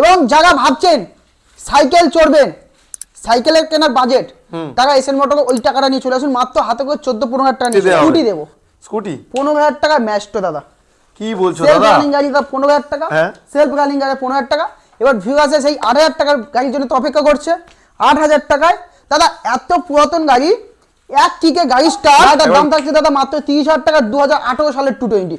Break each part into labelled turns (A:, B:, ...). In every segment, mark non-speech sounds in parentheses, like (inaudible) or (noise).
A: এবং যারা ভাবছেন সাইকেল চড়বেন সাইকেলের কেনার বাজেট টাকা এসএন মোটর ওই টাকাটা নিয়ে চলে আসুন মাত্র হাতে করে চোদ্দ পনেরো হাজার টাকা। স্কুটি দেবো।
B: স্কুটি?
A: পনেরো হাজার টাকা ম্যাচটো দাদা।
B: কি বলছো
A: সেলফ
B: দাদা?
A: রানিং গাড়ি দাম পনেরো হাজার টাকা
B: হ্যাঁ।
A: সেলফ রানিং গাড়ি পনেরো হাজার টাকা। এবার ভিউ আছে সেই আট হাজার টাকার গাড়ির জন্য তো অপেক্ষা করছে। আট হাজার টাকায় দাদা এত পুরাতন গাড়ি এক কিকে গাড়ি স্টার এটার দাম থাকছে দাদা মাত্র তিরিশ হাজার টাকা দু হাজার আঠেরো সালের টু টোয়েন্টি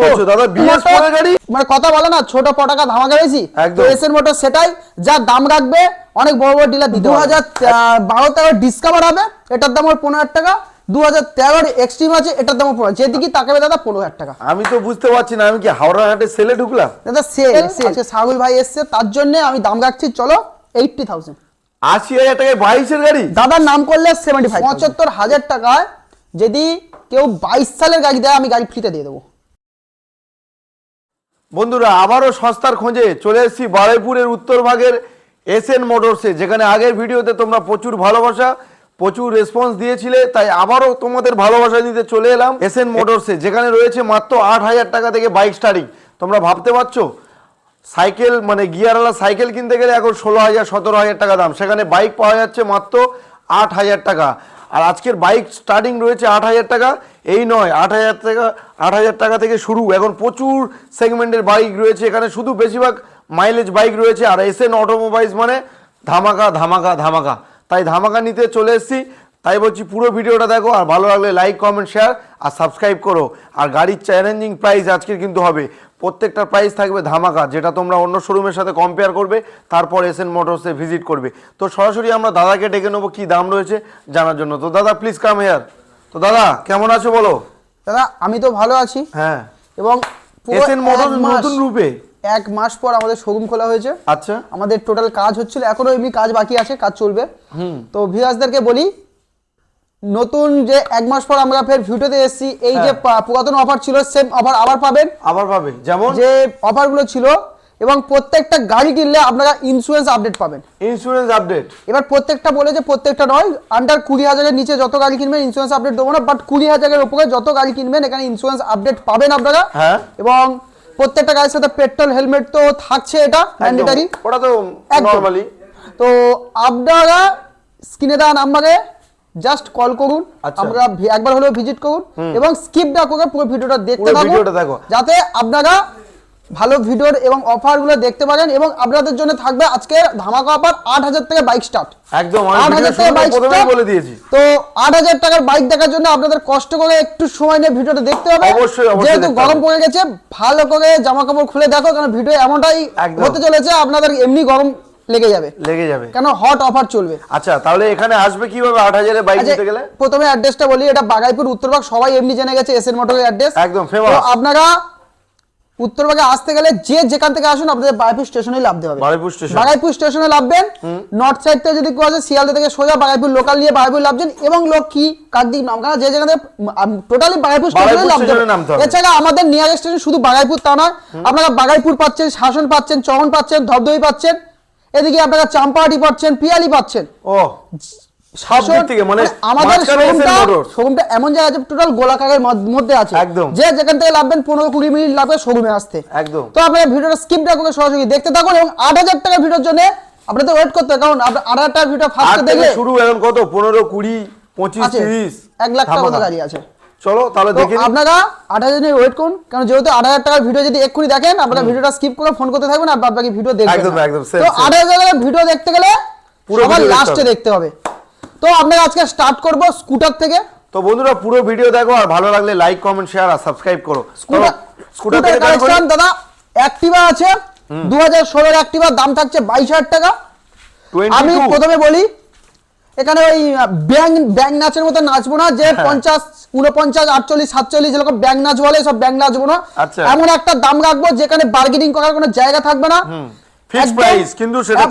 B: বলছো দাদা? Four এর গাড়ি?
A: মানে কথা বলে না ছোট পটাকা ধামাকা বেশি
B: একদম।
A: মোটর সেটাই যা দাম রাখবে অনেক বড় বড় ডিলার দু হাজার বারো টাকার ডিসকাভার হবে এটার দাম ওর পনেরো হাজার টাকা। দু হাজার তেরোর এক্সট্রিম আছে এটার দাম পনেরো যেদিকে তাকাবে দাদা পনেরো হাজার টাকা।
B: আমি তো বুঝতে পারছি না আমি কি হাওড়া হাটে সেলে ঢুকলাম?
A: দাদা সেল আজকে সাগুল ভাই এসছে তার জন্য আমি দাম রাখছি চলো এইটটি থাউজেন্ড
B: আশি হাজার টাকায় বাইশের গাড়ি?
A: দাদার নাম করলে সেভেন্টি ফাইভ পঁচাত্তর হাজার টাকায় যদি কেউ বাইশ সালের গাড়ি দেয় আমি গাড়ি ফ্রিতে দিয়ে দেবো।
B: বন্ধুরা আবারও সস্তার খোঁজে চলে এসেছি বারুইপুরের উত্তর ভাগের এস এন মোটরসে যেখানে আগের ভিডিওতে তোমরা প্রচুর ভালোবাসা প্রচুর রেসপন্স দিয়েছিলে তাই আবারও তোমাদের ভালোবাসা দিতে চলে এলাম এস এন মোটরসে যেখানে রয়েছে মাত্র আট হাজার টাকা থেকে বাইক স্টার্টিং তোমরা ভাবতে পারছ? সাইকেল মানে গিয়ারওয়ালা সাইকেল কিনতে গেলে এখন ষোলো হাজার, সতেরো হাজার টাকা দাম। সেখানে বাইক পাওয়া যাচ্ছে মাত্র আট হাজার টাকা। আর আজকের বাইক স্টার্টিং রয়েছে আট হাজার টাকা। এই নয়, আট হাজার টাকা, আট হাজার টাকা থেকে শুরু। এখন প্রচুর সেগমেন্টের বাইক রয়েছে। এখানে শুধু বেশিরভাগ মাইলেজ বাইক রয়েছে। আর এস এন অটোমোবাইলস মানে ধামাকা ধামাকা ধামাকা। তাই ধামাকা নিতে চলে এসেছি। তাই বলছি পুরো ভিডিওটা দেখো। আর ভালো লাগলে লাইক কমেন্ট শেয়ার আর সাবস্ক্রাইব করো। আর গাড়ির চ্যালেঞ্জিং প্রাইস আজকের কিন্তু হবে। প্রত্যেকটা প্রাইস থাকবে ধামাকা যেটা তোমরা অন্য শোরুমের সাথে কম্পেয়ার করবে তারপর এস এন মোটরসে ভিজিট করবে। তো সরাসরি আমরা দাদাকে ডেকে নেব কী দাম রয়েছে জানার জন্য। তো দাদা প্লিজ কাম হেয়ার তো দাদা কেমন আছো বলো?
A: দাদা আমি তো ভালো আছি।
B: হ্যাঁ।
A: এবং পুরো
B: এস এন মোটরস
A: এক মাস-
B: নতুন রূপে?
A: এক মাস পর আমাদের শোরুম খোলা হয়েছে।
B: আচ্ছা।
A: আমাদের টোটাল কাজ হচ্ছিল এখনও এমনি কাজ বাকি আছে কাজ চলবে। তো ভিউয়ার্সদেরকে বলি নতুন যে এক মাস পর আমরা ফের ভিডিওতে এসেছি এই যে
B: হ্যাঁ।
A: পুরাতন অফার ছিল সেম অফার আবার পাবেন।
B: আবার পাবে। যেমন?
A: যে অফারগুলো ছিল এবং প্রত্যেকটা গাড়ি কিনলে আপনারা ইন্স্যুরেন্স আপডেট পাবেন।
B: ইন্স্যুরেন্স আপডেট
A: এবার প্রত্যেকটা বলে যে প্রত্যেকটা নয় আন্ডার কুড়ি হাজারের নিচে যত গাড়ি কিনবেন ইন্স্যুরেন্স আপডেট দেবো না বাট কুড়ি হাজারের উপরে যত গাড়ি কিনবেন এখানে ইন্স্যুরেন্স আপডেট পাবেন আপনারা।
B: হ্যাঁ।
A: এবং প্রত্যেকটা গাড়ির সাথে পেট্রোল হেলমেট তো থাকছে এটা ম্যান্ডেটারি
B: ওটা তো। নর্মালি
A: তো আপনারা স্ক্রিনে দেওয়া নাম্বারে জাস্ট কল করুন
B: আচ্ছা।
A: আমরা একবার হলেও ভিজিট করুন এবং স্কিপ না করে পুরো ভিডিওটা দেখতে থাকুন।
B: ভিডিওটা দেখো।
A: যাতে আপনারা ভালো ভিডিওর এবং অফারগুলো দেখতে পারেন এবং আপনাদের জন্য থাকবে আজকে ধামাকা অফার আট হাজার থেকে বাইক স্টার্ট
B: একদম
A: আট হাজার টাকা বাইক
B: বলে দিয়েছি।
A: তো আট হাজার টাকার বাইক দেখার জন্য আপনাদের কষ্ট করে একটু সময় নিয়ে ভিডিওটা দেখতে হবে। যেহেতু গরম। পড়ে গেছে ভালো করে জামা কাপড় খুলে দেখো কারণ ভিডিও এমনটাই হতে চলেছে আপনাদের এমনি গরম লেগে যাবে।
B: লেগে যাবে।
A: কেন? হট অফার চলবে।
B: আচ্ছা তাহলে এখানে আসবে কীভাবে আট হাজারে বাইক নিতে গেলে?
A: প্রথমে অ্যাড্রেসটা বলি এটা বাগাইপুর উত্তরবাগ সবাই এমনি জেনে গেছে এসএন মোটরের অ্যাড্রেস
B: একদম famous।
A: তো আপনারা উত্তরবাগে আসতে গেলে যে যেখান থেকে আসুন আপনাদের বাগাইপুর স্টেশনে নামতে হবে।
B: বারুইপুর স্টেশন
A: বাগাইপুর স্টেশনে নামবেন নর্থ সাইড থেকে যদি কেউ আসে শিয়ালদা থেকে সোজা বাগাইপুর লোকাল নিয়ে বাগাইপুর নামছেন এবং লক্ষ্মী কাকদ্বীপ নামখানা যে যেখানে টোটালি বাগাইপুর স্টেশনে
B: বারুইপুর
A: নামতে হবে। এছাড়া আমাদের নিয়ারেস্ট স্টেশন শুধু বাগাইপুর তা নয় আপনারা বাগাইপুর পাচ্ছেন শাসন পাচ্ছেন চরণ পাচ্ছেন ধবধবি পাচ্ছেন এদিকে আপনারা চাম্পাহাটি পাচ্ছেন পিয়ালি পাচ্ছেন।
B: ও থেকে মানে
A: আমাদের শোরুমটা এমন জায়গা আছে টোটাল গোলাকারের মধ্যে আছে।
B: একদম।
A: যে যেখান থেকে পনেরো কুড়ি মিনিট লাগবে শোরুমে আসতে।
B: একদম।
A: তো আপনারা ভিডিওটা স্কিপ না করে সরাসরি দেখতে থাকুন এবং আট হাজার ভিডিওর জন্য আপনাদের ওয়েট করতে কারণ আপনার আট হাজার ভিডিও ফার্স্টে দেখলে
B: শুরু এখন কত? পনেরো কুড়ি পঁচিশ তিরিশ।
A: এক লাখ টাকা গাড়ি আছে।
B: চলো তাহলে দেখে।
A: আপনারা আট হাজার ওয়েট করুন কারণ যেহেতু আট হাজার টাকার ভিডিও যদি এক্ষুনি দেখেন আপনারা ভিডিওটা স্কিপ করে ফোন করতে থাকবেন আর বাকি ভিডিও দেখবেন
B: একদম, একদম,
A: তো। আট হাজার টাকার ভিডিও দেখতে গেলে
B: পুরো
A: লাস্টে দেখতে হবে। তো আপনারা আজকে স্টার্ট করব স্কুটার থেকে।
B: তো বন্ধুরা পুরো ভিডিও দেখো আর ভালো লাগলে লাইক কমেন্ট শেয়ার আর সাবস্ক্রাইব করো।
A: স্কুটার
B: কালেকশন
A: দাদা অ্যাক্টিভা আছে। দু হাজার ষোলোর অ্যাক্টিভার দাম থাকছে বাইশ হাজার টাকা। আমি প্রথমে বলি এখানে ওই ব্যাং ব্যাং নাচের মতো নাচবো না যে
B: হ্যাঁ।
A: পঞ্চাশ উনপঞ্চাশ আটচল্লিশ সাতচল্লিশ যেরকম ব্যাং নাচ বলে সব ব্যাং নাচবো না
B: আচ্ছা।
A: এমন একটা দাম রাখব যেখানে বার্গেনিং করার কোনো জায়গা থাকবে না
B: price, কিন্তু সেটা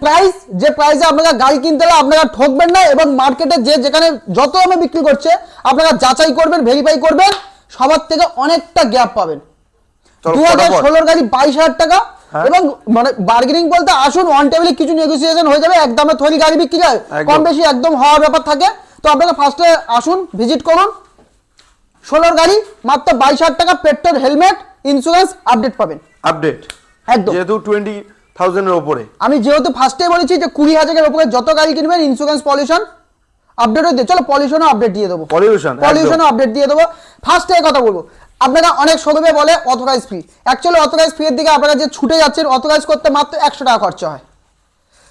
A: প্রাইস যে প্রাইসে আপনারা গাড়ি কিনতে হলে আপনারা ঠকবেন না এবং মার্কেটে যে যেখানে যত দামে বিক্রি করছে আপনারা যাচাই করবেন ভেরিফাই করবেন সবার থেকে অনেকটা গ্যাপ পাবেন দু হাজার ষোলোর গাড়ি বাইশ হাজার টাকা। এবং মানে বার্গেনিং বলতে আসুন ওয়ান টেবিলে কিছু নেগোসিয়েশন হয়ে যাবে একদমে থরি গাড়ি বিক্রি হয় কম বেশি একদম হওয়ার ব্যাপার থাকে। তো আপনারা ফার্স্টে আসুন ভিজিট করুন। ষোলোর গাড়ি মাত্র বাইশ হাজার টাকা পেট্রোল হেলমেট ইন্স্যুরেন্স আপডেট পাবেন।
B: আপডেট
A: একদম।
B: যেহেতু টোয়েন্টি থাউজেন্ডের ওপরে।
A: আমি যেহেতু ফার্স্টে বলেছি যে কুড়ি হাজারের উপরে যত গাড়ি কিনবেন ইন্স্যুরেন্স পলিউশন আপডেটও দিয়ে চলো পলিউশনও আপডেট দিয়ে দেবো।
B: পলিউশন
A: পলিউশনও আপডেট দিয়ে দেবো। ফার্স্টে কথা বলব। আপনারা অনেক শোরুমে বলে authorise fee actually authorise fee এর দিকে আপনারা যে ছুটে যাচ্ছেন অথরাইজ করতে মাত্র একশো টাকা খরচা হয়।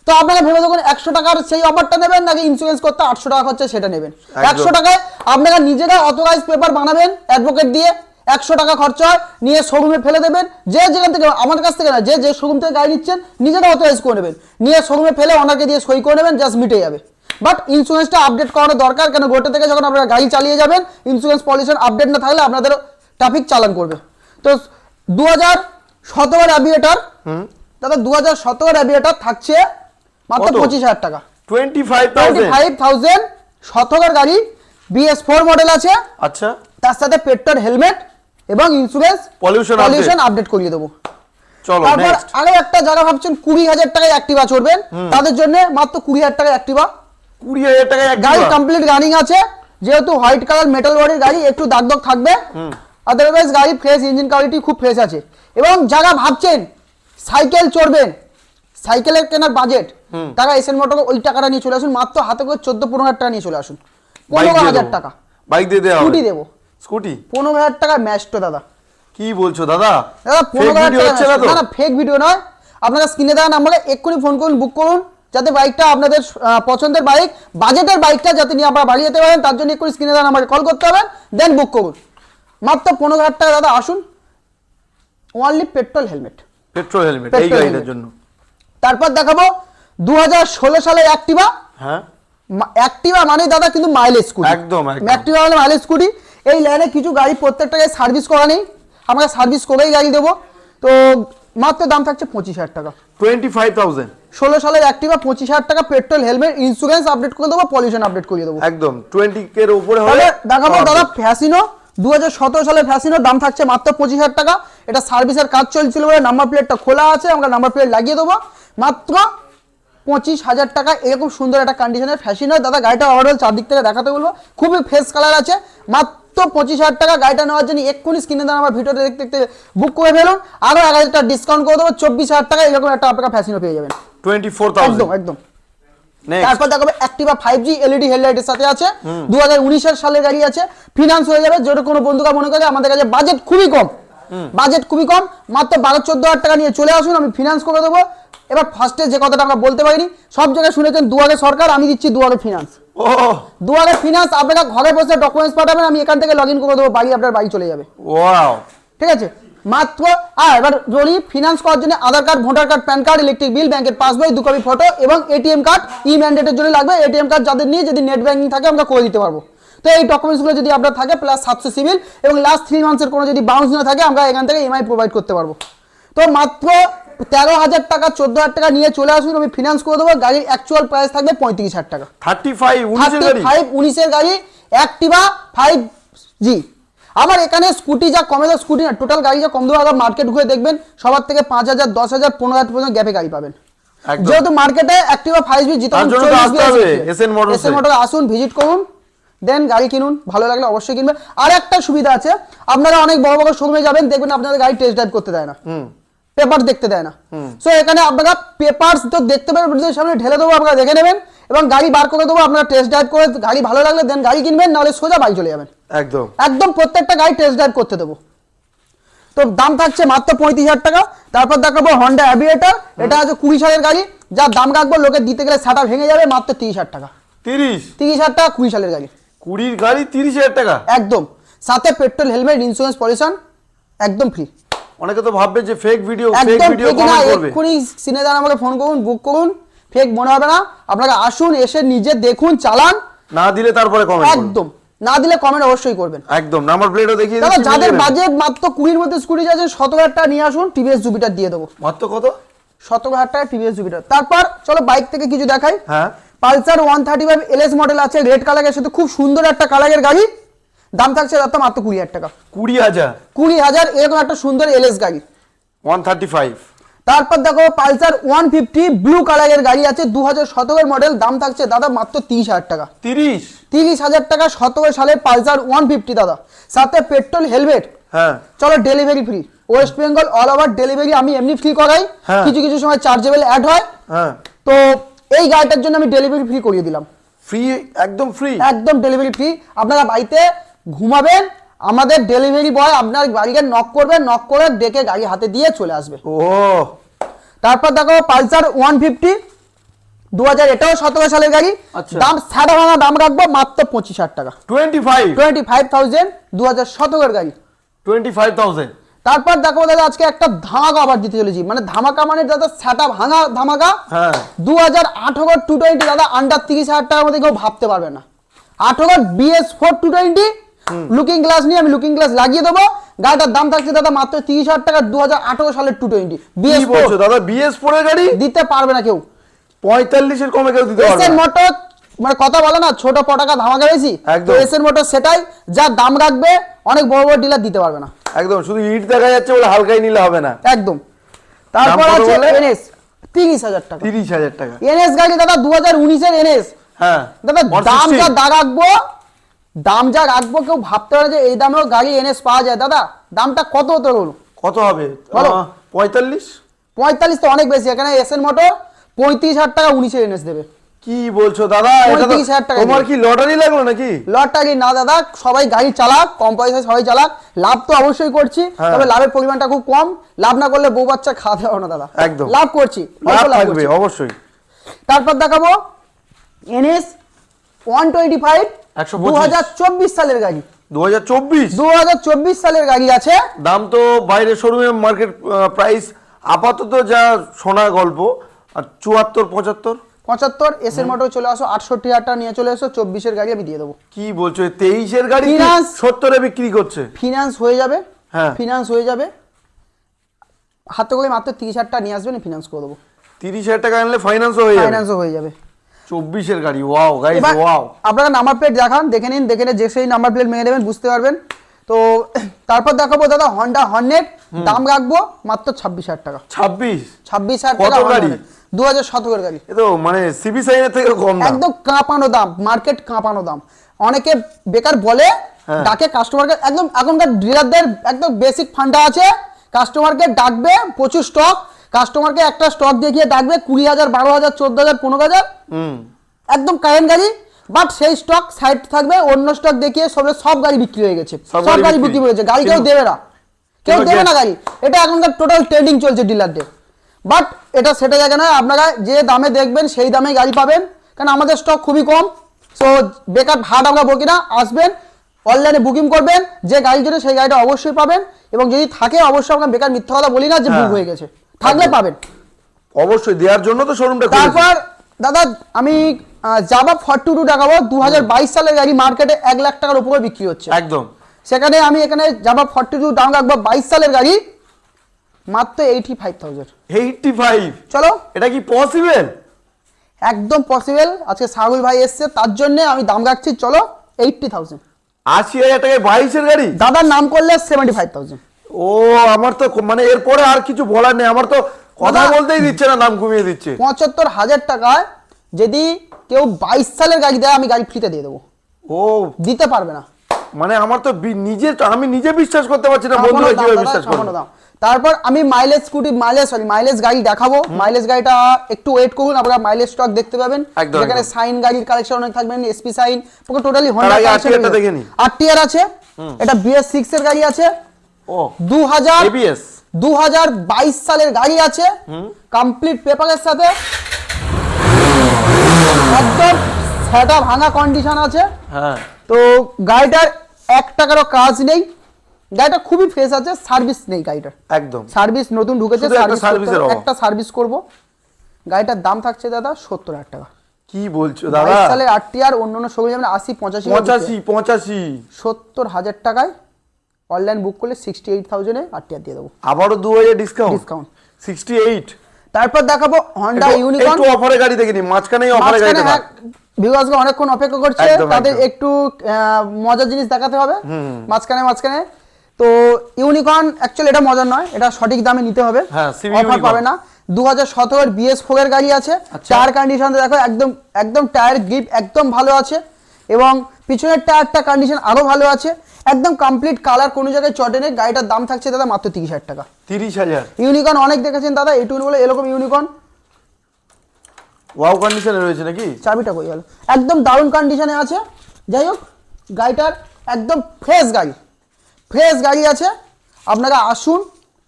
A: তো আপনারা ভেবে দেখুন একশো টাকার সেই অফারটা নেবেন নাকি ইন্স্যুরেন্স করতে আটশো টাকা খরচা সেটা নেবেন? একশো টাকায় আপনারা নিজেরা অথরাইজ পেপার বানাবেন অ্যাডভোকেট দিয়ে একশো টাকা খরচা হয় নিয়ে শোরুমে ফেলে দেবেন। যে যেখান থেকে আমার কাছ থেকে না যে যে শোরুম থেকে গাড়ি নিচ্ছেন নিজেরা অথরাইজ করে নেবেন। নিয়ে শোরুমে ফেলে ওনাকে দিয়ে সই করে নেবেন জাস্ট মিটে যাবে। বাট ইন্স্যুরেন্সটা আপডেট করানো দরকার কেন গোটা থেকে যখন আপনারা গাড়ি চালিয়ে যাবেন ইন্স্যুরেন্স পলিউশন আপডেট না থাকলে আপনাদের ট্রাফিক চালান করবে। তো দু হাজার সতেরোর অ্যাভিয়েটার দাদা দু হাজার সতেরোর অ্যাভিয়েটার থাকছে মাত্র পঁচিশ হাজার টাকা।
B: Twenty five thousand
A: five thousand সতেরোর গাড়ি বিএস ফোর মডেল আছে।
B: আচ্ছা।
A: তার সাথে পেট্রোল হেলমেট এবং ইন্স্যুরেন্স
B: Pollution
A: পলিউশন আপডেট করিয়ে দেবো।
B: চলো
A: তারপর আরও একটা জায়গা ভাবছেন কুড়ি হাজার টাকায় অ্যাক্টিভা চড়বেন তাদের জন্য মাত্র কুড়ি হাজার টাকায় অ্যাক্টিভা
B: কুড়ি হাজার টাকায়
A: গাড়ি কমপ্লিট রানিং আছে যেহেতু হোয়াইট কালার মেটাল বডির গাড়ি একটু দাগ দাগ থাকবে আদারওয়াইজ গাড়ি ফ্রেশ ইঞ্জিন কোয়ালিটি খুব ফ্রেশ আছে। এবং যারা ভাবছেন সাইকেল চড়বেন সাইকেলের কেনার বাজেট টাকা এসএন মোটর ওই টাকাটা নিয়ে চলে আসুন মাত্র হাতে করে চোদ্দ পনেরো হাজার টাকা নিয়ে চলে আসুন। পনেরো হাজার টাকা।
B: বাইক দিয়ে দেওয়া
A: স্কুটি দেবো।
B: স্কুটি
A: পনেরো হাজার টাকা ম্যাচটো দাদা।
B: কি বলছো দাদা?
A: দাদা পনেরো হাজার টাকা
B: হচ্ছে না
A: না না ফেক ভিডিও নয়। আপনারা স্ক্রিনে দেওয়া নাম্বারে এক্ষুনি ফোন করুন বুক করুন যাতে বাইকটা আপনাদের পছন্দের বাইক বাজেটের বাইকটা যাতে নিয়ে আপনারা বাড়ি যেতে পারেন তার জন্য এক্ষুনি স্ক্রিনে দেওয়া নাম্বারে কল করতে হবে দেন বুক করুন। মাত্র পনেরো হাজার টাকা দাদা আসুন। Only petrol helmet
B: petrol helmet এই গাড়িটার জন্য।
A: তারপর দেখাবো দু হাজার ষোলো সালে অ্যাক্টিভা
B: হ্যাঁ।
A: অ্যাক্টিভা মানে দাদা কিন্তু মাইলেজ স্কুটি
B: একদম।
A: অ্যাক্টিভা মানে মাইলেজ স্কুটি এই লাইনে কিছু গাড়ি প্রত্যেকটাকে সার্ভিস করা নেই। আমরা সার্ভিস করেই গাড়ি দেবো। তো মাত্র দাম থাকছে পঁচিশ হাজার টাকা।
B: টোয়েন্টি ফাইভ থাউজেন্ড
A: ষোলো সালের অ্যাক্টিভা পঁচিশ হাজার টাকা পেট্রোল হেলমেট ইন্স্যুরেন্স আপডেট করে দেবো পলিউশন আপডেট করে দেবো।
B: একদম টোয়েন্টি এর উপরে হলে
A: দেখাবো দাদা ফ্যাসিনো দু সালের ফ্যাসিনোর দাম থাকছে মাত্র পঁচিশ হাজার টাকা। এটা সার্ভিসের কাজ চলছিল বলে নাম্বার প্লেটটা খোলা আছে আমরা নাম্বার প্লেট লাগিয়ে দেবো। মাত্র পঁচিশ হাজার টাকা এরকম সুন্দর একটা কন্ডিশনের ফ্যাশিনো দাদা গাড়িটা অর্ডার চারদিক থেকে দেখাতে বলব। খুবই ফ্রেশ কালার আছে। মাত্র পঁচিশ হাজার টাকা গাড়িটা নেওয়ার জন্য এক্ষুনি স্ক্রিনে দাঁড়া আমার ভিডিওটা দেখতে দেখতে বুক করে ফেলুন। আরও এক হাজার টাকা ডিসকাউন্ট করে দেবো। চব্বিশ হাজার টাকা এরকম একটা আপনারা ফ্যাশিনো পেয়ে যাবেন।
B: টোয়েন্টি ফোর
A: একদম একদম। তারপর দেখাবো অ্যাক্টিভা ফাইভ জি এলইডি হেডলাইটের সাথে আছে। দু হাজার উনিশের সালের গাড়ি আছে। ফিনান্স হয়ে যাবে। যেটা কোনো বন্ধুরা মনে করে আমাদের কাছে বাজেট খুবই কম। বাজেট খুবই কম। মাত্র বারো চোদ্দ হাজার টাকা নিয়ে চলে আসুন আমি ফিনান্স করে দেবো। এবার ফার্স্টে যে কথাটা আমরা বলতে পারিনি সব জায়গায় শুনেছেন দুয়ারে সরকার আমি দিচ্ছি দুয়ারে ফিনান্স দুয়ারে ফিনান্স আপনারা ঘরে বসে ডকুমেন্টস পাঠাবেন আমি এখান থেকে লগ ইন করে দেবো বাড়ি আপনার বাড়ি চলে যাবে। ঠিক আছে? মাত্র আর এবার যদি ফিনান্স করার জন্য Aadhaar card voter card PAN card electric bill ব্যাংকের পাসবই দু কপি ফটো এবং এটিএম কার্ড ই ম্যান্ডেটের জন্য লাগবে। এটিএম কার্ড যাদের নিয়ে যদি নেট ব্যাংকিং থাকে আমরা করে দিতে পারব। তো এই ডকুমেন্টসগুলো যদি আপনার থাকে প্লাস সাতশো সিভিল এবং লাস্ট থ্রি মান্থসের কোনো যদি বাউন্স না থাকে আমরা এখান থেকে ইএমআই প্রোভাইড করতে পারব। তো মাত্র তেরো হাজার টাকা চোদ্দ হাজার টাকা নিয়ে চলে আসুন আমি ফিনান্স করে দেবো। গাড়ির অ্যাকচুয়াল প্রাইস থাকবে পঁয়ত্রিশ হাজার টাকা।
B: থার্টি ফাইভ উনিশের গাড়ি
A: অ্যাক্টিভা ফাইভ জি আমার এখানে স্কুটি যা কমে দাম স্কুটি না টোটাল গাড়ি যা কম দেবো আবার মার্কেট ঘুরে দেখবেন সবার থেকে পাঁচ হাজার দশ হাজার পনেরো হাজার পর্যন্ত গ্যাপে গাড়ি পাবেন। যেহেতু মার্কেটে অ্যাক্টিভা ফাইভ জি জিতে। এসএন মোটর আসুন ভিজিট করুন দেন গাড়ি কিনুন ভালো লাগলে অবশ্যই কিনবেন। আর একটা সুবিধা আছে আপনারা অনেক বড় বড় শোরুমে যাবেন দেখবেন আপনাদের গাড়ি টেস্ট ড্রাইভ করতে দেয় না। পেপার দেখতে দেয় না। সো এখানে আপনারা পেপার তো দেখতে পাবেন সামনে ঢেলে দেবো আপনারা দেখে নেবেন এবং গাড়ি বার করে দেবো আপনারা টেস্ট ড্রাইভ করে গাড়ি ভালো লাগলে দেন গাড়ি কিনবেন নাহলে সোজা বাড়ি চলে যাবেন।
B: একদম।
A: একদম প্রত্যেকটা গাড়ি টেস্ট ড্রাইভ করতে দেবো। তো দাম থাকছে মাত্র পঁয়ত্রিশ হাজার টাকা। তারপর দেখাবো হন্ডা অ্যাভিয়েটার এটা আছে কুড়ি সালের গাড়ি। যার দাম রাখব লোকে দিতে গেলে সাটা ভেঙে যাবে মাত্র তিরিশ হাজার টাকা।
B: তিরিশ?
A: তিরিশ হাজার টাকা কুড়ি সালের গাড়ি।
B: কুড়ির গাড়ি তিরিশ হাজার টাকা?
A: একদম। সাথে পেট্রোল হেলমেট ইন্স্যুরেন্স পলিউশন একদম ফ্রি
B: অনেকে তো ভাববে যে fake video fake video comment করবে।
A: এক্ষুনি সিনে আমাকে ফোন করুন বুক করুন। ফেক মনে হবে না। আপনারা আসুন এসে নিজে দেখুন চালান।
B: না দিলে তারপরে কমেন্ট
A: একদম। না দিলে কমেন্ট অবশ্যই করবেন।
B: একদম নাম্বার প্লেটও দেখিয়ে
A: দাদা যাদের বাজেট মাত্র কুড়ির মধ্যে স্কুটি যাচ্ছে সতেরো হাজার টাকা নিয়ে আসুন টিভিএস জুপিটার দিয়ে দেবো।
B: মাত্র কত?
A: সতেরো হাজার টাকা টিভিএস জুপিটার তারপর চলো বাইক থেকে কিছু দেখাই।
B: হ্যাঁ।
A: Pulsar one thirty five LS model আছে রেড কালারের সাথে খুব সুন্দর একটা কালারের গাড়ি। দাম থাকছে দাদা মাত্র কুড়ি হাজার টাকা।
B: কুড়ি হাজার?
A: কুড়ি হাজার এরকম একটা সুন্দর এলএস গাড়ি।
B: ওয়ান থার্টি ফাইভ
A: তারপর দেখো পালসার ওয়ান ফিফটি ব্লু কালারের গাড়ি আছে দু হাজার সতেরোর মডেল দাম থাকছে দাদা মাত্র তিরিশ হাজার টাকা।
B: তিরিশ?
A: তিরিশ হাজার টাকা সতেরো সালের পালসার ওয়ান ফিফটি দাদা। সাথে পেট্রোল হেলমেট।
B: হ্যাঁ।
A: চলো delivery free West Bengal all over delivery আমি এমনি ফ্রি করাই।
B: হ্যাঁ।
A: কিছু কিছু সময় চার্জেবল অ্যাড হয়।
B: হ্যাঁ।
A: তো এই গাড়িটার জন্য আমি ডেলিভারি ফ্রি করিয়ে দিলাম।
B: ফ্রি একদম ফ্রি
A: একদম ডেলিভারি ফ্রি আপনারা বাড়িতে ঘুমাবেন আমাদের ডেলিভারি বয় আপনার গাড়িকে নক করবে নক করে ডেকে গাড়ি হাতে দিয়ে চলে আসবে।
B: ও।
A: তারপর দেখো পালসার ওয়ান ফিফটি দু হাজার এটাও সতেরো সালের গাড়ি।
B: আচ্ছা।
A: দাম সাড়ে ভাঙা দাম রাখব মাত্র পঁচিশ হাজার টাকা।
B: Twenty five
A: twenty five thousand দু হাজার সতেরোর গাড়ি।
B: টোয়েন্টি ফাইভ থাউজেন্ড
A: তারপর দেখো দাদা আজকে একটা ধামাকা অফার দিতে চলেছি। মানে ধামাকা মানে দাদা সেটা ভাঙা ধামাকা
B: হ্যাঁ।
A: দু হাজার আঠারো টু টোয়েন্টি দাদা আন্ডার তিরিশ হাজার টাকার মধ্যে কেউ ভাবতে পারবে না। আঠারো BS four two twenty looking glass নিয়ে আমি লুকিং গ্লাস লাগিয়ে দেবো। গাড়িটার দাম থাকছে দাদা মাত্র তিরিশ হাজার টাকা দু হাজার আঠারো সালের টু টোয়েন্টি বিএস
B: বলছো দাদা বিএস ফোরের গাড়ি?
A: দিতে পারবে না কেউ।
B: পঁয়তাল্লিশের কমে কেউ দিতে পারবে না।
A: মোটর মানে কথা বলে না ছোট পটাকা ধামাকা বেশি।
B: একদম।
A: তো মোটর সেটাই যা দাম রাখবে অনেক বড় বড় ডিলার দিতে পারবে না।
B: একদম শুধু ইট দেখা যাচ্ছে বলে হালকাই নিলে হবে না।
A: একদম। তারপর আছে এনএস তিরিশ হাজার টাকা।
B: তিরিশ হাজার টাকা।
A: এনএস গাড়ি দাদা দু হাজার উনিশের এনএস
B: হ্যাঁ।
A: দাদা
B: 160
A: দাম যা দা রাখব দাম যা রাখব কেউ ভাবতে পারে যে এই দামেও গাড়ি এনএস পাওয়া যায়। দাদা দামটা কত হতে বলো
B: কত হবে?
A: বলো।
B: পঁয়তাল্লিশ?
A: পঁয়তাল্লিশ তো অনেক বেশি এখানে এস এসএন মোটর পঁয়ত্রিশ হাজার টাকা উনিশের এনএস দেবে।
B: কি বলছো দাদা? এটা তো-
A: 35,000 টাকা
B: তোমার কি লটারি লাগল নাকি?
A: লটটা কি না দাদা সবাই গাড়ি চালাক কম পয়সায় সবাই চালাক। লাভ তো অবশ্যই করছি
B: হ্যাঁ।
A: তবে লাভের পরিমাণটা খুব কম। লাভ না করলে বউ বাচ্চা খাওয়াতে হবে না দাদা।
B: একদম।
A: লাভ করছি।
B: অবশ্যই।
A: তারপর দেখাবো এনএস ওয়ান টোয়েন্টি ফাইভ
B: 125
A: দু হাজার চব্বিশ সালের গাড়ি।
B: দু হাজার চব্বিশ?
A: দু হাজার চব্বিশ সালের গাড়ি আছে।
B: দাম তো বাইরে শোরুমে মার্কেট প্রাইস আপাতত যা শোনা গল্প আর চুয়াত্তর পঁচাত্তর?
A: পঁচাত্তর এস এর মোটর চলে আসো আটষট্টি হাজার নিয়ে চলে এসো চব্বিশের গাড়ি আমি দিয়ে দেবো।
B: কি বলছো তেইশের গাড়ি
A: Finance-
B: সত্তরে বিক্রি করছে?
A: ফিনান্স হয়ে যাবে।
B: হ্যাঁ।
A: ফিনান্স হয়ে যাবে। হাতে করে মাত্র তিরিশ হাজার টাকা নিয়ে আসবেন ফিনান্স করে দেবো।
B: তিরিশ হাজার টাকা আনলে ফাইন্যান্সও হয়ে যাবে।
A: ফাইন্যান্সও হয়ে যাবে।
B: চব্বিশের গাড়ি ওয়াও গাইস ওয়াও
A: আপনারা নাম্বার প্লেট দেখান দেখে নিন দেখে নিন যে সেই নাম্বার প্লেট নেবেন বুঝতে পারবেন। তো (clears throat) তারপর দেখাবো দাদা হন্ডা হর্নেট দাম রাখব মাত্র ছাব্বিশ হাজার টাকা।
B: ছাব্বিশ?
A: ছাব্বিশ হাজার টাকা
B: গাড়ি?
A: দু হাজার সতেরোর গাড়ি।
B: তো মানে সিবি সাইনের থেকে কম
A: একদম কাঁপানো দাম মার্কেট কাঁপানো দাম। অনেকে বেকার বলে
B: হ্যাঁ।
A: ডাকে কাস্টমারকে একদম এখনকার ডিলারদের একদম বেসিক ফান্ডা আছে। কাস্টমারকে ডাকবে প্রচুর স্টক কাস্টমারকে একটা স্টক দেখিয়ে ডাকবে কুড়ি হাজার বারো হাজার চোদ্দ হাজার পনেরো হাজার। একদম কারেন্ট গাড়ি বাট সেই স্টক সাইড থাকবে অন্য স্টক দেখিয়ে সবে সব গাড়ি বিক্রি হয়ে গেছে।
B: সব গাড়ি বিক্রি।
A: হয়ে গেছে। গাড়ি কেউ দেবে না। কেউ দেবে না গাড়ি। এটা এখনকার টোটাল ট্রেডিং চলছে ডিলারদের বাট এটা সেটা জায়গা নয় আপনারা যে দামে দেখবেন সেই দামে গাড়ি পাবেন। কারণ আমাদের স্টক খুবই কম। সো বেকার ভাট আমরা বকি না। আসবেন অনলাইনে বুকিং করবেন যে গাড়ি জন্য সেই গাড়িটা অবশ্যই পাবেন। এবং যদি থাকে অবশ্যই আমরা বেকার মিথ্যা কথা বলি না যে বুক
B: হ্যাঁ।
A: হয়ে গেছে। থাকলে পাবেন।
B: অবশ্যই দেওয়ার জন্য তো শোরুমটা
A: তারপর দাদা আমি জাবা ফর্টি টু দেখাবো। দু হাজার বাইশ সালের গাড়ি মার্কেটে এক লাখ টাকার উপরে বিক্রি হচ্ছে।
B: একদম।
A: সেখানে আমি এখানে জাবা ফর্টি টু দাম রাখব। বাইশ সালের গাড়ি মাত্র eighty five thousand
B: eighty five
A: চলো।
B: এটা কি পসিবল
A: একদম পসিবল আজকে সাহুল ভাই এসছে তার জন্য আমি দাম রাখছি। চলো এইটটি থাউজেন্ড
B: আশি হাজার টাকায় বাইশের গাড়ি?
A: দাদার নাম করলে সেভেন্টি ফাইভ থাউজেন্ড
B: ও আমার তো মানে এরপরে আর কিছু বলার নেই আমার তো কথা বলতেই দিচ্ছে না দাম কমিয়ে দিচ্ছে।
A: পঁচাত্তর হাজার টাকায় যদি কেউ বাইশ সালের গাড়ি দেয় আমি গাড়ি ফ্রিতে দিয়ে দেবো।
B: ও।
A: দিতে পারবে না।
B: মানে আমার তো বি- নিজে আমি নিজে বিশ্বাস করতে পারছি না বন্ধুরা কীভাবে বিশ্বাস করবে।
A: তারপর আমি mileage scooty mileage sorry mileage গাড়ি দেখাবো। মাইলেজ গাড়িটা একটু ওয়েট করুন আপনারা মাইলেজ স্টক দেখতে পাবেন। যেখানে সাইন গাড়ির কালেকশন অনেক থাকবেন এসপি সাইন পুরো টোটালি হন্ডা
B: আগে RTR টা দেখে নিই।
A: আছে এটা বিএস সিক্স এর গাড়ি আছে। দু হাজার দু হাজার বাইশ সালের গাড়ি আছে। কমপ্লিট পেপারের সাথে। একদম সেটা ভাঙা কন্ডিশন আছে।
B: হ্যাঁ।
A: তো গাড়িটার এক টাকারও কাজ নেই। গাড়িটা খুবই ফ্রেশ আছে সার্ভিস নেই গাড়িটার।
B: একদম।
A: সার্ভিস নতুন ঢুকেছে
B: একটা
A: সার্ভিস করব। গাড়িটার দাম থাকছে দাদা সত্তর হাজার টাকা।
B: কি বলছো দাদা?
A: সালের আটটি আর অন্য অন্য শোরুমে যেমন আশি পঁচাশি
B: পঁচাশি পঁচাশি।
A: সত্তর হাজার টাকায় অনলাইন বুক করলে সিক্সটি এইট থাউজেন্ডে আটটি আর দিয়ে দেবো।
B: আবারও দু হাজার ডিসকাউন্ট
A: Discount।
B: সিক্সটি এইট
A: তারপর দেখাবো হন্ডা ইউনিকর্ন
B: একটু অফারে গাড়ি দেখিনি মাঝখানেই অফারে গাড়ি দেখা
A: হ্যাঁ অনেকক্ষণ অপেক্ষা করছে তাদের একটু মজার জিনিস দেখাতে হবে। মাঝখানে মাঝখানে। তো ইউনিকর্ন অ্যাকচুয়ালি এটা মজার নয় এটা সঠিক দামে নিতে হবে।
B: হ্যাঁ,
A: অফার পাবে না। দু হাজার সতেরোর বিএস ফোর এর গাড়ি আছে।
B: আচ্ছা।
A: টায়ার কন্ডিশন দেখো একদম একদম টায়ার গ্রিপ একদম ভালো আছে। এবং পিছনের টায়ারটা কন্ডিশন আরও ভালো আছে। একদম কমপ্লিট কালার কোনো জায়গায় চটে নেই গাড়িটার দাম থাকছে দাদা মাত্র তিরিশ হাজার টাকা।
B: তিরিশ হাজার?
A: ইউনিকর্ন অনেক দেখেছেন দাদা এই টুন বলে এরকম ইউনিকর্ন
B: ওয়াও কন্ডিশনে রয়েছে নাকি?
A: চাবিটা কই গেল? একদম দারুণ কন্ডিশনে আছে। যাই হোক গাড়িটার একদম ফ্রেশ গাড়ি। ফ্রেশ গাড়ি আছে। আপনারা আসুন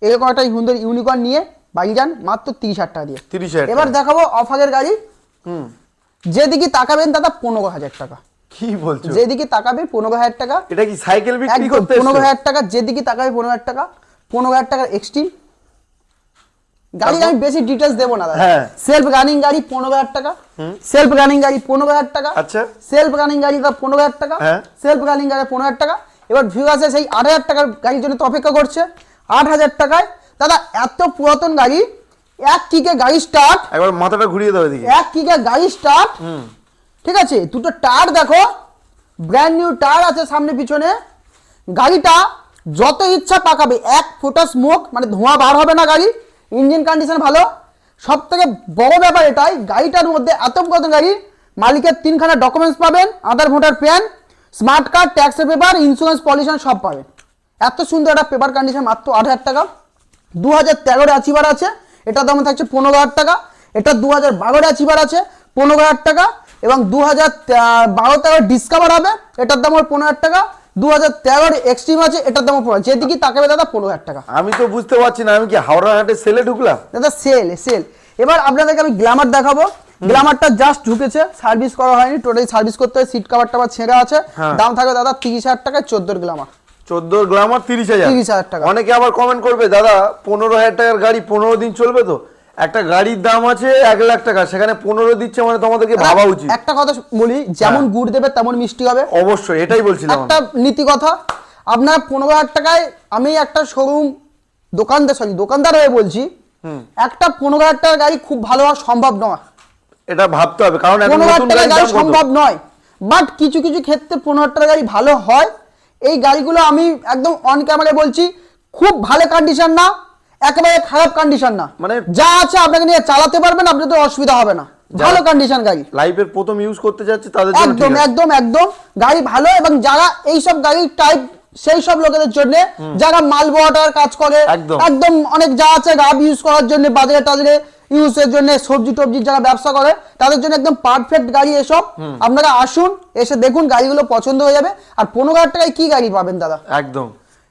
A: এরকম একটা সুন্দর ইউনিকর্ন নিয়ে বাড়ি যান মাত্র তিরিশ হাজার টাকা দিয়ে।
B: তিরিশ হাজার
A: এবার দেখাবো অফারের গাড়ি।
B: হুম।
A: যেদিকে তাকাবেন দাদা পনেরো হাজার টাকা।
B: কি বলছো?
A: যেদিকে তাকাবে পনেরো হাজার টাকা।
B: এটা কি সাইকেল বিক্রি করতে
A: পনেরো হাজার টাকা যেদিকে তাকাবে পনেরো হাজার টাকা পনেরো হাজার টাকার এক্সট্রিম গাড়ি আমি বেশি ডিটেলস দেবো না দাদা।
B: হ্যাঁ।
A: সেলফ রানিং গাড়ি পনেরো হাজার টাকা সেলফ রানিং গাড়ি পনেরো হাজার টাকা
B: আচ্ছা।
A: সেলফ রানিং গাড়ি দাদা পনেরো হাজার টাকা
B: হ্যাঁ।
A: সেলফ রানিং গাড়ি পনেরো হাজার টাকা। এবার ভিউ আছে সেই আট হাজার টাকার গাড়ির জন্য তো অপেক্ষা করছে। আট হাজার টাকায় দাদা এত পুরাতন গাড়ি এক কিকে গাড়ি স্টার্ট
B: একবার মাথাটা ঘুরিয়ে দাও এদিকে।
A: এক কিকে গাড়ি স্টার্ট
B: হুম।
A: ঠিক আছে? দুটো টায়ার দেখো। ব্র্যান্ড নিউ টায়ার আছে সামনে পিছনে। গাড়িটা যত ইচ্ছা পাকাবে, এক ফোঁটা স্মোক মানে ধোঁয়া বার হবে না গাড়ি। ইঞ্জিন কন্ডিশন ভালো। সব থেকে বড় ব্যাপার এটাই, গাড়িটার মধ্যে পুরাতন গাড়ি মালিকের তিনখানা ডকুমেন্টস পাবেন, Aadhaar voter PAN smart card ট্যাক্সের পেপার ইন্স্যুরেন্স পলিউশন সব পাবেন। এত সুন্দর একটা পেপার কন্ডিশন মাত্র আট হাজার টাকা। দু হাজার তেরোর অ্যাচিভার আছে। এটার দাম থাকছে পনেরো হাজার টাকা। এটা দু হাজার বারোর অ্যাচিভার আছে, পনেরো হাজার টাকা। এবং দু হাজার বারো ডিসকাভার হবে এটার দাম হবে পনেরো হাজার টাকা। দু হাজার তেরোর এক্সট্রিম আছে এটার দাম পনেরো যেদিকে তাকাবে দাদা পনেরো হাজার টাকা।
B: আমি তো বুঝতে পারছি না আমি কি হাওড়া হাটে সেলে ঢুকলাম?
A: দাদা সেল সেল এবার আপনাদেরকে আমি গ্ল্যামার দেখাবো। গ্ল্যামারটা জাস্ট ঢুকেছে সার্ভিস করা হয়নি টোটালি সার্ভিস করতে হয় সিট কাভার টাবার ছেঁড়া আছে।
B: হ্যাঁ।
A: দাম থাকবে দাদা তিরিশ হাজার টাকায় চোদ্দোর গ্ল্যামার
B: চোদ্দ গ্লামার তিরিশ হাজার।
A: 30,000 টাকা।
B: অনেকে আবার কমেন্ট করবে দাদা পনেরো হাজার টাকার গাড়ি পনেরো দিন চলবে তো? একটা গাড়ির দাম আছে এক লাখ টাকা সেখানে পনেরো দিচ্ছে মানে তোমাদেরকে ভাবা উচিত।
A: একটা কথা বলি যেমন
B: হ্যাঁ।
A: গুড় দেবে তেমন মিষ্টি হবে।
B: অবশ্যই এটাই বলছিলাম
A: একটা নীতি কথা আপনার পনেরো হাজার টাকায় আমি একটা শোরুম দোকানদার সরি দোকানদার হয়ে বলছি একটা পনেরো হাজার টাকার গাড়ি খুব ভালো হওয়া সম্ভব নয়।
B: এটা ভাবতে হবে কারণ
A: পনেরো হাজার টাকার গাড়ি সম্ভব নয় বাট কিছু কিছু ক্ষেত্রে পনেরো হাজার টাকার গাড়ি ভালো হয়। এই গাড়িগুলো আমি একদম অন ক্যামেরায় বলছি খুব ভালো কন্ডিশন না একেবারে খারাপ কন্ডিশন না। মানে যা আছে আপনাকে নিয়ে চালাতে পারবেন আপনাদের অসুবিধা হবে না। ভালো কন্ডিশন গাড়ি।
B: লাইফের প্রথম ইউজ করতে যাচ্ছে তাদের জন্য
A: একদম একদম একদম। গাড়ি ভালো এবং যারা এই সব গাড়ির টাইপ সেই সব লোকেদের জন্য যারা মাল বোয়াটার কাজ করে
B: একদম।
A: অনেক যা আছে গাব ইউজ করার জন্য বাজারে টাজারে ইউজের জন্য সবজি টবজির যারা ব্যবসা করে তাদের জন্য একদম পারফেক্ট গাড়ি এসব। আপনারা আসুন এসে দেখুন গাড়িগুলো পছন্দ হয়ে যাবে। আর পনেরো হাজার টাকায় কি গাড়ি পাবেন দাদা?
B: একদম।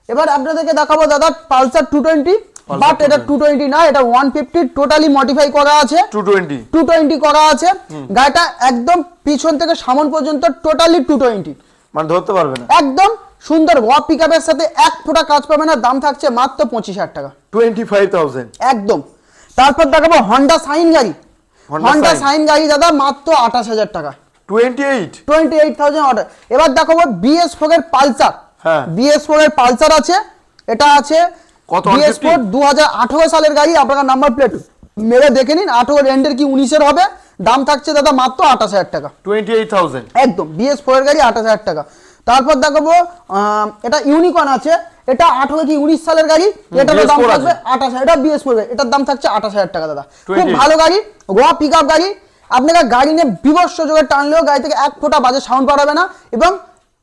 A: এবার আপনাদেরকে দেখাবো দাদা পালসার টু টোয়েন্টি বাট এটা টু টোয়েন্টি না এটা ওয়ান ফিফটি টোটালি মডিফাই করা আছে।
B: টু টোয়েন্টি
A: টু টোয়েন্টি করা আছে। গাড়িটা একদম পিছন থেকে সামন পর্যন্ত টোটালি টু টোয়েন্টি
B: মানে ধরতে পারবে না।
A: একদম সুন্দর ওয়া পিক সাথে এক ফোঁটা কাজ পাবে না দাম থাকছে মাত্র পঁচিশ হাজার টাকা।
B: টোয়েন্টি ফাইভ থাউজেন্ড
A: একদম। তারপর দেখাবো হন্ডা সাইন গাড়ি। হন্ডা সাইন গাড়ি দাদা মাত্র আঠাশ হাজার টাকা।
B: Twenty eight
A: twenty eight thousand order এবার দেখাবো বিএস ফোর এর পালসার।
B: হ্যাঁ।
A: বিএস ফোর এর পালসার আছে। এটা আছে
B: কত,
A: বিএস
B: 150?
A: ফোর দু হাজার আঠারো সালের গাড়ি আপনার নাম্বার প্লেট মেরে দেখে নিন আঠারো রেন্ডের কি উনিশের হবে? দাম থাকছে দাদা মাত্র আঠাশ হাজার টাকা।
B: টোয়েন্টি এইট থাউজেন্ড
A: একদম বিএস ফোর এর গাড়ি আঠাশ হাজার টাকা। তারপর দেখাবো এটা ইউনিকর্ন আছে এটা আঠারো কি উনিশ সালের গাড়ি? এটারও দাম
B: BS4
A: থাকবে। আঠাশ এটা বিএস ফোর এটার দাম থাকছে আঠাশ হাজার টাকা দাদা। খুব ভালো গাড়ি গোয়া পিক আপ গাড়ি। আপনারা গাড়ি নিয়ে বিবর্ষ যোগে টানলেও গাড়ি থেকে এক ফোঁটা বাজে সাউন্ড পাঠাবে না এবং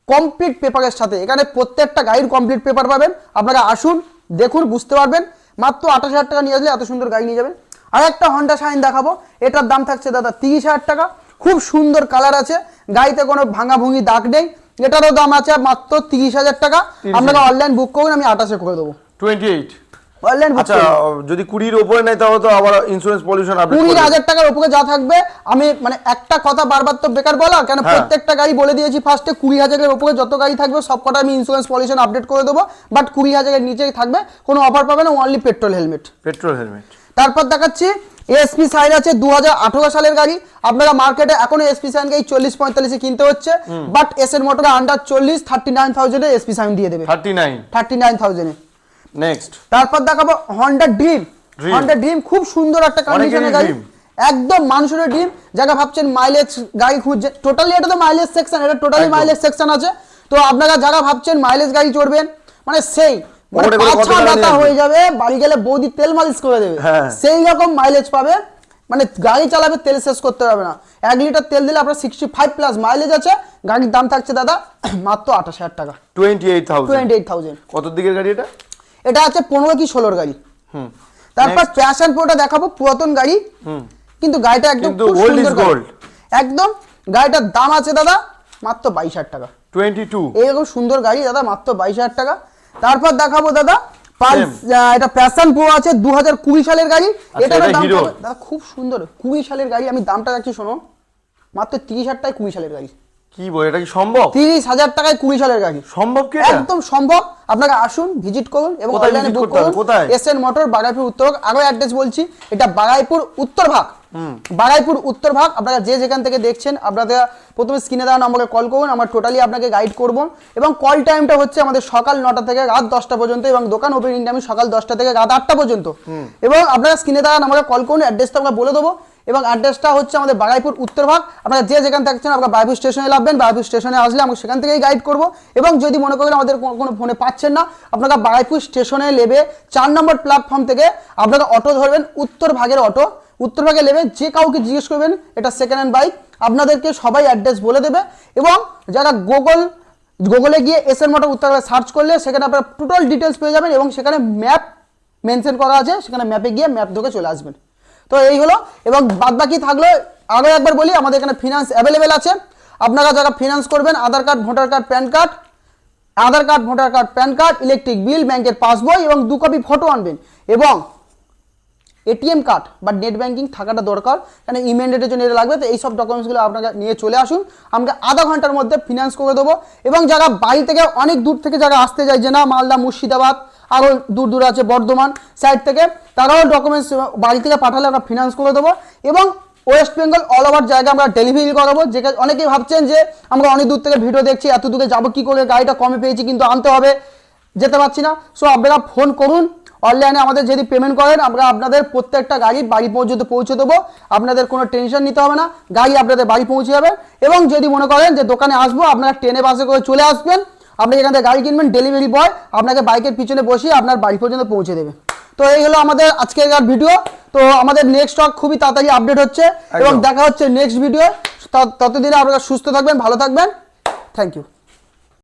A: কমপ্লিট পেপারের সাথে এখানে প্রত্যেকটা গাড়ির কমপ্লিট পেপার পাবেন। আপনারা আসুন দেখুন বুঝতে পারবেন? মাত্র আঠাশ হাজার টাকা নিয়ে আসলে এত সুন্দর গাড়ি নিয়ে যাবেন। আর একটা হন্ডা শাইন দেখাবো। এটার দাম থাকছে দাদা তিরিশ হাজার টাকা। খুব সুন্দর কালার আছে। গাড়িতে কোনো ভাঙা ভুঙি দাগ নেই। এটারও দাম আছে মাত্র তিরিশ হাজার টাকা। আপনারা অনলাইন বুক করুন আমি আঠাশে করে দেবো।
B: টোয়েন্টি এইট
A: অনলাইন
B: আচ্ছা যদি কুড়ির ওপরে নেয় তাহলে তো আবার ইন্স্যুরেন্স পলিউশন আপডেট
A: কুড়ি হাজার টাকার উপরে যা থাকবে আমি মানে একটা কথা বারবার তো বেকার বলা কেন
B: হ্যাঁ।
A: প্রত্যেকটা গাড়ি বলে দিয়েছি ফার্স্টে কুড়ি হাজারের উপরে যত গাড়ি থাকবে সব কটা আমি ইন্স্যুরেন্স পলিউশন আপডেট করে দেবো বাট কুড়ি হাজারের নিচেই থাকবে কোনো অফার পাবে না only petrol helmet
B: petrol helmet
A: তারপর দেখাচ্ছি এসপি সাইন আছে দু হাজার আঠারো সালের গাড়ি আপনারা মার্কেটে এখনও এসপি সাইন গাড়ি চল্লিশ পঁয়তাল্লিশে কিনতে হচ্ছে বাট এস এর মোটরে আন্ডার চল্লিশ থার্টি নাইন থাউজেন্ডে এসপি সাইন দিয়ে দেবে।
B: থার্টি নাইন
A: থার্টি নাইন থাউজেন্ডে
B: নেক্সট
A: তারপর দেখাবো হন্ডা ড্রিম হন্ডা ড্রিম খুব সুন্দর একটা কন্ডিশনের গাড়ি। একদম মানুষের ড্রিম যারা ভাবছেন মাইলেজ গাড়ি খুঁজছে টোটালি এটা তো মাইলেজ সেকশন এটা টোটালি মাইলেজ সেকশন আছে। তো আপনারা যারা ভাবছেন মাইলেজ গাড়ি চড়বেন মানে সেই মানে ব্যথা হয়ে যাবে বাড়ি গেলে বৌদি তেল মালিশ করে দেবে।
B: হ্যাঁ।
A: সেই রকম মাইলেজ পাবে। মানে গাড়ি চালাবে তেল শেষ করতে হবে না। এক লিটার তেল দিলে আপনার সিক্সটি ফাইভ প্লাস মাইলেজ আছে। গাড়ির দাম থাকছে দাদা মাত্র আঠাশ হাজার টাকা।
B: Twenty eight thousand
A: twenty eight thousand
B: কত দিকের গাড়ি এটা?
A: এটা আছে পনেরো কি ষোলোর গাড়ি।
B: হুম।
A: তারপর প্যাশন প্রোটা দেখাবো পুরাতন গাড়ি। কিন্তু গাড়িটা একদম। একদম গাড়িটার দাম আছে দাদা মাত্র বাইশ হাজার টাকা।
B: টোয়েন্টি টু
A: এইরকম সুন্দর গাড়ি দাদা মাত্র বাইশ হাজার টাকা। তারপর দেখাবো দাদা এটা প্যাশন প্রো আছে দু হাজার কুড়ি সালের গাড়ি।
B: আচ্ছা, এটা
A: দাম দাদা খুব সুন্দর। কুড়ি সালের গাড়ি আমি দামটা রাখছি শোনো। মাত্র তিরিশ হাজার টাকায় কুড়ি সালের গাড়ি।
B: কি বল এটা কি সম্ভব?
A: তিরিশ হাজার টাকায় কুড়ি সালের গাড়ি।
B: সম্ভব কি
A: একদম সম্ভব। আপনারা আসুন ভিজিট করুন এবং অনলাইনে বুক করুন।
B: কোথায়?
A: এসএন মোটর বাগাইপুর উত্তর ভাগ। আরও অ্যাড্রেস বলছি এটা বাগাইপুর উত্তর ভাগ। বাগাইপুর উত্তর ভাগ। আপনারা যে যেখান থেকে দেখছেন আপনারা প্রথমে স্ক্রিনে দেওয়া নম্বরে কল করুন আমরা টোটালি আপনাকে গাইড করব। এবং কল টাইমটা হচ্ছে আমাদের সকাল নটা থেকে রাত দশটা পর্যন্ত এবং দোকান ওপেনিং টাইম সকাল দশটা থেকে রাত আটটা পর্যন্ত। এবং আপনারা স্ক্রিনে দেওয়া নম্বরে কল করুন অ্যাড্রেসটা আমরা বলে দেবো। এবং অ্যাড্রেসটা হচ্ছে আমাদের বাগাইপুর উত্তর ভাগ। আপনারা যে যেখান থাকছেন আপনারা বাগাইপুর স্টেশনে লাভবেন। বাগাইপুর স্টেশনে আসলে আমরা সেখান থেকেই গাইড করব। এবং যদি মনে করেন আমাদের কোনো- ফোনে পাচ্ছেন না, আপনারা বাগাইপুর স্টেশনে নেবে চার নম্বর প্ল্যাটফর্ম থেকে আপনারা অটো ধরবেন, উত্তর ভাগের অটো উত্তর ভাগে নেবে যে কাউকে জিজ্ঞেস করবেন, এটা সেকেন্ড হ্যান্ড বাইক আপনাদেরকে সবাই অ্যাড্রেস বলে দেবে। এবং যারা গুগল গুগলে গিয়ে এস এন মোটর উত্তর সার্চ করলে সেখানে আপনারা টোটাল ডিটেলস পেয়ে যাবেন এবং সেখানে ম্যাপ মেনশন করা আছে। সেখানে ম্যাপে গিয়ে ম্যাপ ধরে চলে আসবেন। তো এই হলো, এবং বাদ বাকি থাকল আরও একবার বলি, আমাদের এখানে ফিনান্স অ্যাভেলেবেল আছে। আপনারা যারা ফিনান্স করবেন, Aadhaar card, voter card, PAN card, Aadhaar card, voter card, PAN card electric bill ব্যাংকের পাসবই এবং দু কপি ফটো আনবেন। এবং এটিএম কার্ড বা নেট ব্যাংকিং থাকাটা দরকার কারণ ইমেন্ডেটের জন্য এটা লাগবে, তো এইসব ডকুমেন্টসগুলো আপনাকে নিয়ে চলে আসুন। আমরা আধা ঘণ্টার মধ্যে ফিনান্স করে দেবো। এবং যারা বাড়ি থেকে অনেক দূর থেকে যারা আসতে যায় যে না মালদা, মুর্শিদাবাদ আরও দূর দূর আছে বর্ধমান সাইড থেকে তারাও ডকুমেন্টস বাড়ি থেকে পাঠালে আমরা ফিনান্স করে দেবো এবং ওয়েস্ট বেঙ্গল অল ওভার জায়গা আমরা ডেলিভারি করাবো। যেখানে অনেকেই ভাবছেন যে, আমরা অনেক দূর থেকে ভিডিও দেখছি, এত দূরে যাব কী করে? গাড়িটা কমে পেয়েছি কিন্তু আনতে হবে। যেতে পারছি না। সো আপনারা ফোন করুন। অনলাইনে আমাদের যদি পেমেন্ট করেন, আমরা আপনাদের প্রত্যেকটা গাড়ি বাড়ি পর্যন্ত পৌঁছে দেবো। আপনাদের কোনো টেনশন নিতে হবে না। গাড়ি আপনাদের বাড়ি পৌঁছে যাবে। এবং যদি মনে করেন যে দোকানে আসব, আপনারা ট্রেনে, বাসে করে চলে আসবেন। আপনি এখান থেকে গাড়ি কিনবেন ডেলিভারি বয় আপনাকে বাইকের পিছনে বসিয়ে আপনার বাড়ি পর্যন্ত পৌঁছে দেবে। তো এই হলো আমাদের আজকের ভিডিও তো আমাদের নেক্সট স্টক খুবই তাড়াতাড়ি আপডেট হচ্ছে এবং দেখা হচ্ছে নেক্সট ভিডিও ততদিনে আপনারা সুস্থ থাকবেন ভালো থাকবেন। Thank you